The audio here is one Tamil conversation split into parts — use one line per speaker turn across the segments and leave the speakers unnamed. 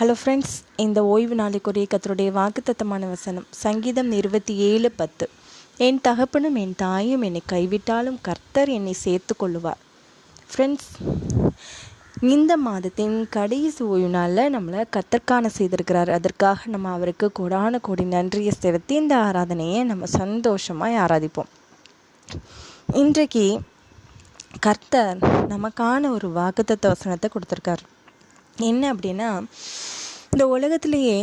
ஹலோ ஃப்ரெண்ட்ஸ் இந்த ஓய்வு நாளுக்குரிய கத்தருடைய வாக்குத்தத்தமான வசனம் சங்கீதம் இருபத்தி ஏழு பத்து. என் தகப்பனும் என் தாயும் என்னை கைவிட்டாலும் கர்த்தர் என்னை சேர்த்து கொள்ளுவார் ஃப்ரெண்ட்ஸ் இந்த மாதத்தின் கடைசி ஓய்வு நாளில் நம்மளை கத்தற்கான செய்திருக்கிறார். அதற்காக நம்ம அவருக்கு கொடான கொடி நன்றியை செலுத்தி இந்த ஆராதனையை நம்ம சந்தோஷமாக ஆராதிப்போம். இன்றைக்கு கர்த்தர் நமக்கான ஒரு வாக்குத்தத்த வசனத்தை கொடுத்துருக்கார். என்ன அப்படின்னா இந்த உலகத்திலேயே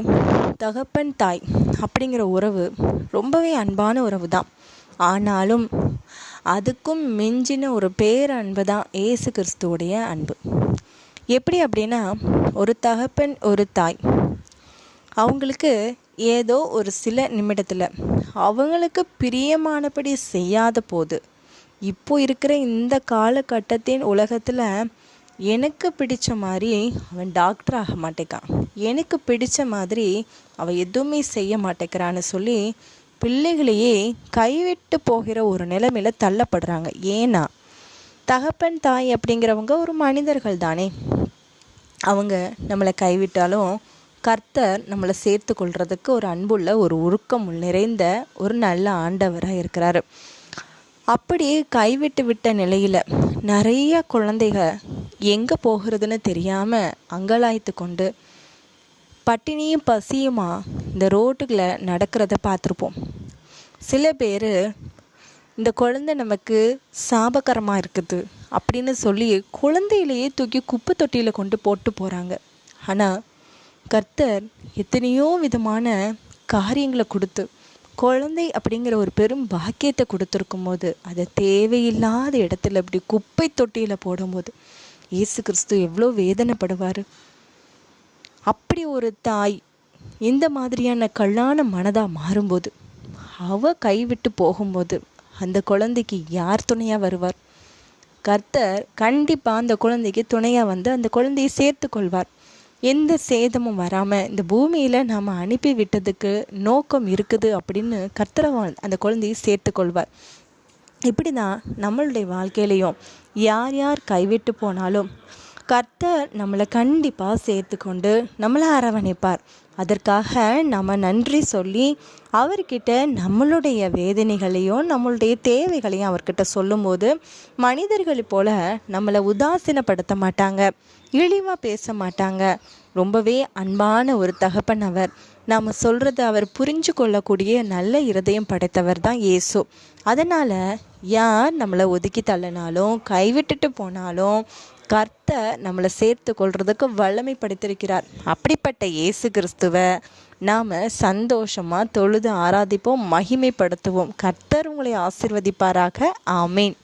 தகப்பன் தாய் அப்படிங்கிற உறவு ரொம்பவே அன்பான உறவு தான் ஆனாலும் அதுக்கும் மிஞ்சின ஒரு பேரன்பு தான் ஏசு கிறிஸ்துவோடைய அன்பு. எப்படி அப்படின்னா ஒரு தகப்பன் ஒரு தாய். அவங்களுக்கு ஏதோ ஒரு சில நிமிடத்தில் அவங்களுக்கு பிரியமானபடி செய்யாத போது இப்போ இருக்கிற இந்த காலகட்டத்தின் உலகத்தில் எனக்கு பிடிச்ச மாதிரி அவன் டாக்டர் ஆக மாட்டேக்கான். எனக்கு பிடிச்ச மாதிரி அவன் எதுவுமே செய்ய மாட்டேங்கிறான்னு சொல்லி பிள்ளைகளையே கைவிட்டு போகிற ஒரு நிலைமையில தள்ளப்படுறாங்க. ஏன்னா தகப்பன் தாய் அப்படிங்கிறவங்க ஒரு மனிதர்கள் தானே. அவங்க நம்மளை கைவிட்டாலும் கர்த்தர் நம்மளை சேர்த்து கொள்றதுக்கு ஒரு அன்புள்ள ஒரு உருக்கம் நிறைந்த ஒரு நல்ல ஆண்டவராக இருக்கிறாரு. அப்படியே கைவிட்டு விட்ட நிலையில் நிறைய குழந்தைக எங்கே போகிறதுன்னு தெரியாமல் அங்கலாய்த்து கொண்டு பட்டினியும் பசியுமா இந்த ரோட்டுகளை நடக்கிறத பார்த்துருப்போம். சில பேர் இந்த குழந்தை நமக்கு சாபகரமாக இருக்குது அப்படின்னு சொல்லி குழந்தையிலேயே தூக்கி குப்பை தொட்டியில் கொண்டு போட்டு போகிறாங்க ஆனால் கர்த்தர் எத்தனையோ விதமான காரியங்களை கொடுத்து குழந்தை அப்படிங்கிற ஒரு பெரும் பாக்கியத்தை கொடுத்துருக்கும் போது அதை தேவையில்லாத இடத்துல இப்படி குப்பை தொட்டியில் போடும்போது இயேசு கிறிஸ்து எவ்வளோ வேதனைப்படுவார்? அப்படி ஒரு தாய் இந்த மாதிரியான கல்லான மனதாக மாறும்போது அவ கைவிட்டு போகும்போது அந்த குழந்தைக்கு யார் துணையாக வருவார்? கர்த்தர் கண்டிப்பாக அந்த குழந்தைக்கு துணையாக வந்து அந்த குழந்தையை சேர்த்து கொள்வார். எந்த சேதமும் வராமல் இந்த பூமியில் நாம் அனுப்பி விட்டதுக்கு நோக்கம் இருக்குது அப்படின்னு கர்த்தரவான் அந்த குழந்தையை சேர்த்து கொள்வார். இப்படி தான் நம்மளுடைய வாழ்க்கையிலையும் யார் யார் கைவிட்டு போனாலும் கர்த்தர் நம்மளை கண்டிப்பாக சேர்த்து கொண்டு நம்மளை அரவணைப்பார். அதற்காக நம்ம நன்றி சொல்லி அவர்கிட்ட நம்மளுடைய வேதனைகளையும் நம்மளுடைய தேவைகளையும் அவர்கிட்ட சொல்லும்போது மனிதர்கள் போல நம்மளை உதாசீனப்படுத்த மாட்டாங்க இழிவாக பேச மாட்டாங்க. ரொம்பவே அன்பான ஒரு தகப்பன் அவர். நாம் சொல்கிறத அவர் புரிஞ்சு கொள்ளக்கூடிய நல்ல இருதயம் படைத்தவர் தான் இயேசு. அதனால் யார் நம்மளை ஒதுக்கி தள்ளினாலும் கைவிட்டுட்டு போனாலும் கர்த்தர் நம்மளை சேர்த்து கொள்றதுக்கு வல்லமை படுத்திருக்கிறார் அப்படிப்பட்ட இயேசு கிறிஸ்துவை நாம் சந்தோஷமாக தொழுது ஆராதிப்போம் மகிமைப்படுத்துவோம். கர்த்தர் உங்களை ஆசிர்வதிப்பாராக. ஆமேன்.